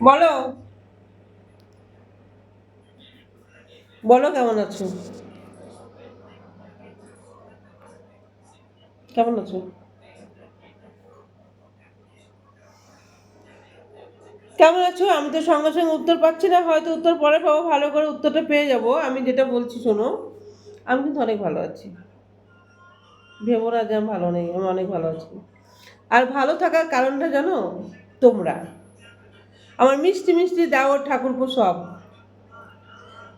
বলো। বলো কেমন আছো? কেমন আছো? কেমন আছো? আমি তো সঙ্গে সঙ্গে উত্তর পাচ্ছি না, হয়তো উত্তর পরে পাবো, ভালো করে উত্তরটা পেয়ে যাব। আমি যেটা বলছি, শোনো, আমি কিন্তু অনেক ভালো আছি। ভেবো না যে আমি ভালো নেই, আমি অনেক ভালো আছি। আর ভালো থাকার কারণটা জানো? তোমরা। আমার মিষ্টি মিষ্টি দেওয়ার ঠাকুরপো সব।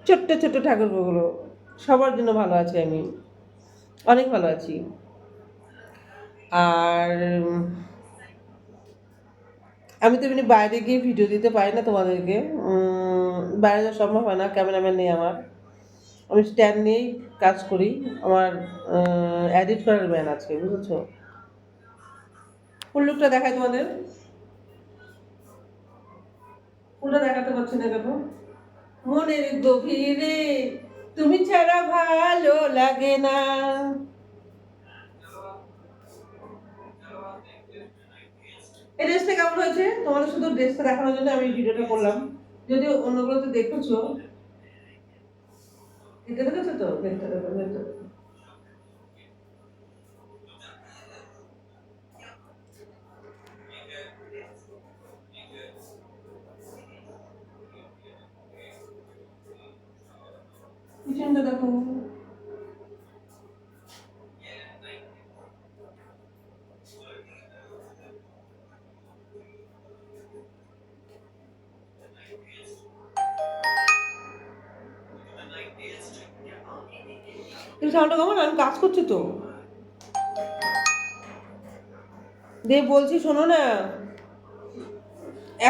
ছোট্ট ছোট্ট ঠাকুরপোগুলো, সবার জন্য ভালো আছি আমি। অনেক ভালো আছি। আর, আমি তো এমনি বাইরে গিয়ে ভিডিও দিতে পারি না তোমাদেরকে। বাইরে যাওয়া সম্ভব হয় না ক্যামেরাম্যান নেই আমার। আমি স্ট্যান্ড নিয়েই কাজ করি। আমার এডিট করার ম্যান আছে বুঝেছ? ফুল লুকটা দেখাই তোমাদের? ফুলটা দেখাতে পারছি না কেন মনের গভীরে তুমি ছাড়া ভালো লাগে না। এই ড্রেসটা কেমন হয়েছে? তোমাদের শুধু ড্রেসটা দেখানোর জন্য আমি ভিডিওটা করলাম। যদি অন্যগুলো তো? দেখেছ এটা দেখেছ তো পিছনটা দেখো সাউন্ডটা কেমন আমি কাজ করছি তো? দিয়ে বলছি শোনো না।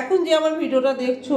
এখন যে আমার ভিডিওটা দেখছ